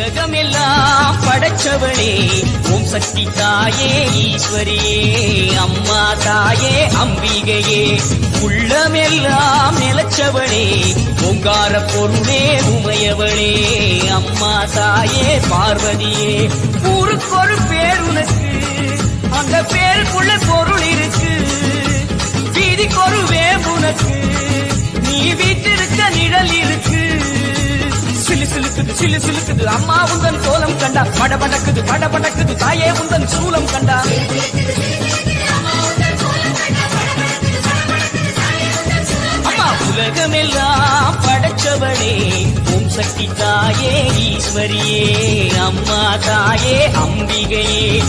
உலகமெல்லாம் படைச்சவளே. ஓம் சக்தி தாயே ஈஸ்வரியே அம்மா தாயே அம்பிகையே. உள்ளமெல்லாம் நிலச்சவளே. ஓங்கார பொருளே உமையவளே. அம்மா தாயே பார்வதியே. ஊருக்கொரு பேர் உனக்கு அந்த பேருக்குள்ள பொருள் இருக்கு. வீதிக்கொரு வேம்புனக்கு சிலுக்குது சிலு சிலுக்குது. அம்மா உந்தன் கோலம் கண்டா. படபடக்குது படபடக்குது. தாயே உந்தன் சூலம் கண்டா. அம்மா உலகமெல்லாம் படைச்சவளே. ஓம் சக்தி தாயே ஈஸ்வரியே. அம்மா தாயே அம்பிகையே.